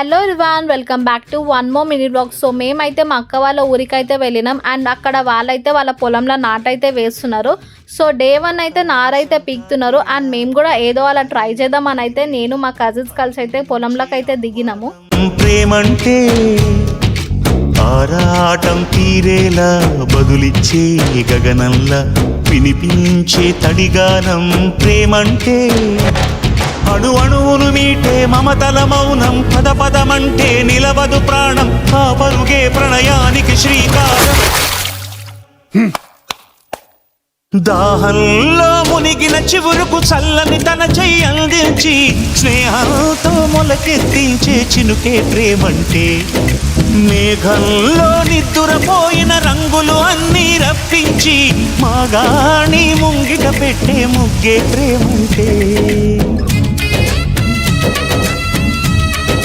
Hello everyone welcome back to one more mini blog so మేమైతే మా అక్క వాళ్ళ ఊరికైతే వెళ్ళినాం అండ్ అక్కడ వాళ్ళైతే వాళ్ళ పొలంలో నాటైతే వేస్తున్నారు. సో డే వన్ అయితే నారైతే పీకుతున్నారు అండ్ మేము కూడా ఏదో అలా ట్రై చేద్దామని అయితే నేను మా కజిన్స్ కలిసి అయితే పొలంలోకి అయితే దిగినాము. ప్రేమంటే ఆరాటం తీరేలా బదులిచ్చే గగనంలా వినిపించే తడిగానం. ప్రేమంటే అణు అణువును మీటే మమతల మౌనం. పద పదమంటే నిలవదు ప్రాణం. ఆ పరుగే ప్రణయానికి శ్రీకారం. దాహంలో మునిగిన చివురుకు చల్లని తన చెయ్యి అందించి స్నేహంతో మొలకెత్తించే చినుకే ప్రేమంటే. మేఘంలో నిద్దురపోయిన రంగులు అన్నీ రప్పించి మాగాణి ముంగిట పెట్టే ముగ్గే ప్రేమంటే.